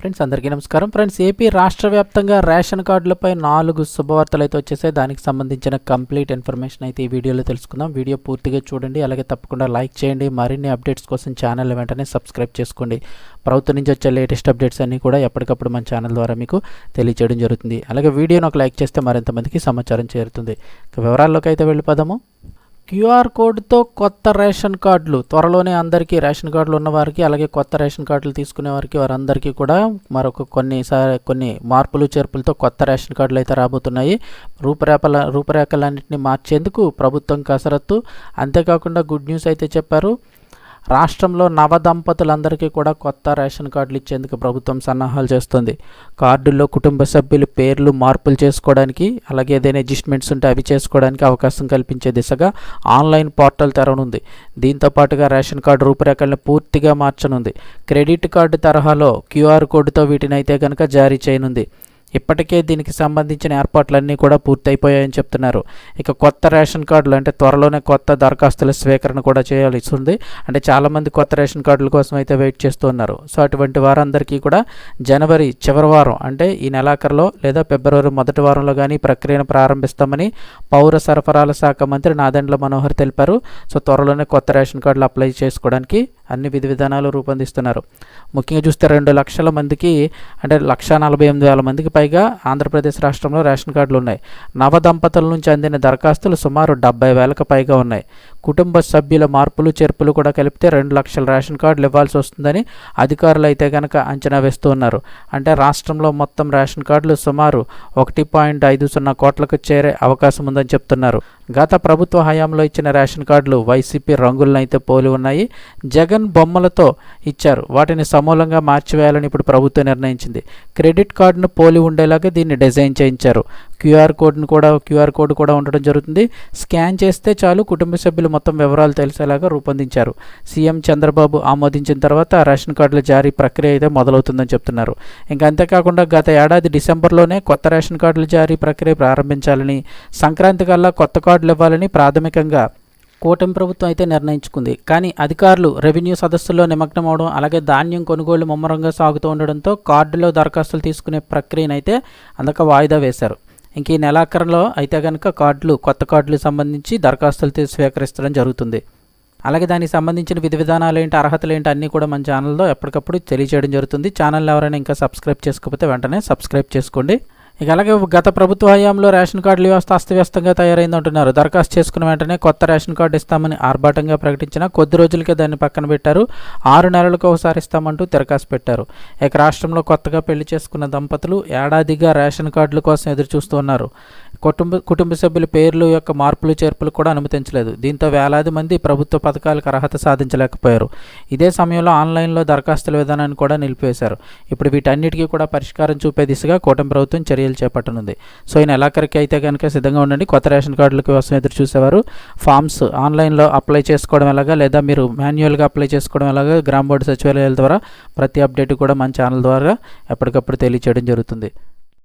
Friends అందరికీ నమస్కారం. Friends AP రాష్ట్ర వ్యాప్తంగా రేషన్ కార్డులపై నాలుగు శుభవార్తలు అయితే వచ్చేసాయి. దానికి సంబంధించిన కంప్లీట్ ఇన్ఫర్మేషన్ అయితే ఈ వీడియోలో తెలుసుకుందాం. వీడియో పూర్తిగా చూడండి. అలాగే తప్పకుండా లైక్ చేయండి. మరిన్ని అప్డేట్స్ కోసం ఛానల్ వెంటనే సబ్స్క్రైబ్ చేసుకోండి. ప్రభుత్వం నుంచి వచ్చే లేటెస్ట్ అప్డేట్స్ అన్నీ కూడా ఎప్పటికప్పుడు మన ఛానల్ ద్వారా మీకు తెలియచేయడం జరుగుతుంది. అలాగే వీడియోను ఒక లైక్ చేస్తే మరింతమందికి సమాచారం చేరుతుంది. వివరాల్లోకి అయితే వెళ్ళిపోదాము. క్యూఆర్ కోడ్తో కొత్త రేషన్ కార్డులు త్వరలోనే అందరికీ రేషన్ కార్డులు ఉన్నవారికి అలాగే కొత్త రేషన్ కార్డులు తీసుకునే వారికి వారందరికీ కూడా మరొక కొన్ని కొన్ని మార్పులు చేర్పులతో కొత్త రేషన్ కార్డులు అయితే రాబోతున్నాయి. రూపురేఖల రూపురేఖలన్నింటినీ మార్చేందుకు ప్రభుత్వం కసరత్తు. అంతేకాకుండా గుడ్ న్యూస్ అయితే చెప్పారు. రాష్ట్రంలో నవ దంపతులందరికీ కూడా కొత్త రేషన్ కార్డులు ఇచ్చేందుకు ప్రభుత్వం సన్నాహాలు చేస్తుంది. కార్డుల్లో కుటుంబ సభ్యుల పేర్లు మార్పులు చేసుకోవడానికి అలాగే ఏదైనా అడ్జస్ట్మెంట్స్ ఉంటే అవి చేసుకోవడానికి అవకాశం కల్పించే దిశగా ఆన్లైన్ పోర్టల్ తెరవనుంది. దీంతో పాటుగా రేషన్ కార్డు రూపురేఖలను పూర్తిగా మార్చనుంది. క్రెడిట్ కార్డు తరహాలో క్యూఆర్ కోడ్తో వీటిని అయితే కనుక జారీ చేయనుంది. ఇప్పటికే దీనికి సంబంధించిన ఏర్పాట్లన్నీ కూడా పూర్తయిపోయాయని చెప్తున్నారు. ఇక కొత్త రేషన్ కార్డులు అంటే త్వరలోనే కొత్త దరఖాస్తుల స్వీకరణ కూడా చేయాల్సి ఉంది అంటే చాలామంది కొత్త రేషన్ కార్డుల కోసం అయితే వెయిట్ చేస్తున్నారు సో అటువంటి వారందరికీ కూడా జనవరి చివరి వారం అంటే ఈ నెలాఖరులో లేదా ఫిబ్రవరి మొదటి వారంలో కానీ ప్రక్రియను ప్రారంభిస్తామని పౌర సరఫరాల శాఖ మంత్రి నాదెండ్ల మనోహర్ తెలిపారు. సో త్వరలోనే కొత్త రేషన్ కార్డులు అప్లై చేసుకోవడానికి అన్ని విధి విధానాలు రూపొందిస్తున్నారు. ముఖ్యంగా చూస్తే రెండు లక్షల మందికి అంటే లక్ష నలభై ఎనిమిది వేల మందికి పైగా ఆంధ్రప్రదేశ్ రాష్ట్రంలో రేషన్ కార్డులు ఉన్నాయి. నవ దంపతుల నుంచి అందిన దరఖాస్తులు సుమారు డెబ్బై వేలకు పైగా ఉన్నాయి. కుటుంబ సభ్యుల మార్పులు చేర్పులు కూడా కలిపితే రెండు లక్షల రేషన్ కార్డులు ఇవ్వాల్సి వస్తుందని అధికారులు అయితే కనుక అంచనా వేస్తూ ఉన్నారు. అంటే రాష్ట్రంలో మొత్తం రేషన్ కార్డులు సుమారు ఒకటి పాయింట్ ఐదు సున్నా కోట్లకు చేరే అవకాశం ఉందని చెప్తున్నారు. గత ప్రభుత్వ హయాంలో ఇచ్చిన రేషన్ కార్డులు వైసీపీ రంగులను అయితే పోలి ఉన్నాయి. జగన్ బొమ్మలతో ఇచ్చారు. వాటిని సమూలంగా మార్చివేయాలని ఇప్పుడు ప్రభుత్వం నిర్ణయించింది. క్రెడిట్ కార్డును పోలి ఉండేలాగా దీన్ని డిజైన్ చేయించారు. క్యూఆర్ కోడ్ను కూడా క్యూఆర్ కోడ్ కూడా ఉండడం జరుగుతుంది. స్కాన్ చేస్తే చాలు కుటుంబ సభ్యులు మొత్తం వివరాలు తెలిసేలాగా రూపొందించారు. సీఎం చంద్రబాబు ఆమోదించిన తర్వాత రేషన్ కార్డుల జారీ ప్రక్రియ అయితే మొదలవుతుందని చెప్తున్నారు. ఇంకా అంతేకాకుండా గత ఏడాది డిసెంబర్లోనే కొత్త రేషన్ కార్డుల జారీ ప్రక్రియ ప్రారంభించాలని సంక్రాంతి కల్లా కొత్త కార్డులు ఇవ్వాలని ప్రాథమికంగా కూటమి ప్రభుత్వం అయితే నిర్ణయించుకుంది. కానీ అధికారులు రెవెన్యూ సదస్సుల్లో నిమగ్నం అవడం అలాగే ధాన్యం కొనుగోలు ముమ్మరంగా సాగుతూ ఉండడంతో కార్డులో దరఖాస్తులు తీసుకునే ప్రక్రియనైతే అందక వాయిదా వేశారు. ఇంక ఈ నెలాఖరులో అయితే కనుక కార్డులు కొత్త కార్డులు సంబంధించి దరఖాస్తులు స్వీకరిస్తడం జరుగుతుంది. అలాగే దానికి సంబంధించిన విధి విధానాలు ఏంటి అర్హతలు ఏంటి అన్నీ కూడా మన ఛానల్లో ఎప్పటికప్పుడు తెలియజేయడం జరుగుతుంది. ఛానల్ ఎవరైనా ఇంకా సబ్స్క్రైబ్ చేసుకోకపోతే వెంటనే సబ్స్క్రైబ్ చేసుకోండి. ఇక అలాగే గత ప్రభుత్వ హయాంలో రేషన్ కార్డుల వ్యవస్థ అస్తవ్యస్తంగా తయారైందంటున్నారు దరఖాస్తు చేసుకున్న వెంటనే కొత్త రేషన్ కార్డు ఇస్తామని ఆర్భాటంగా ప్రకటించిన కొద్ది రోజులకే దాన్ని పక్కన పెట్టారు. ఆరు నెలలకు ఒకసారి ఇస్తామంటూ దరఖాస్తు పెట్టారు. ఇక రాష్ట్రంలో కొత్తగా పెళ్ళి చేసుకున్న దంపతులు ఏడాదిగా రేషన్ కార్డుల కోసం ఎదురు చూస్తున్నారు కుటుంబ కుటుంబ సభ్యుల పేర్లు యొక్క మార్పులు చేర్పులు కూడా అనుమతించలేదు. దీంతో వేలాది మంది ప్రభుత్వ పథకాలకు అర్హత సాధించలేకపోయారు. ఇదే సమయంలో ఆన్లైన్లో దరఖాస్తుల విధానాన్ని కూడా నిలిపివేశారు. ఇప్పుడు వీటన్నిటికీ కూడా పరిష్కారం చూపే దిశగా కూటమి ప్రభుత్వం చర్యలు చర్యలు చేపట్టనుంది. సో ఈ నెలాఖరికి అయితే కనుక సిద్ధంగా ఉండండి. కొత్త రేషన్ కార్డుల కోసం ఎదురు చూసేవారు. ఫామ్స్ ఆన్లైన్లో అప్లై చేసుకోవడం ఎలాగా లేదా మీరు మాన్యువల్గా అప్లై చేసుకోవడం ఎలాగా గ్రామ బోర్డు సచివాలయాల ద్వారా ప్రతి అప్డేట్ కూడా మన ఛానల్ ద్వారా ఎప్పటికప్పుడు తెలియచేయడం జరుగుతుంది.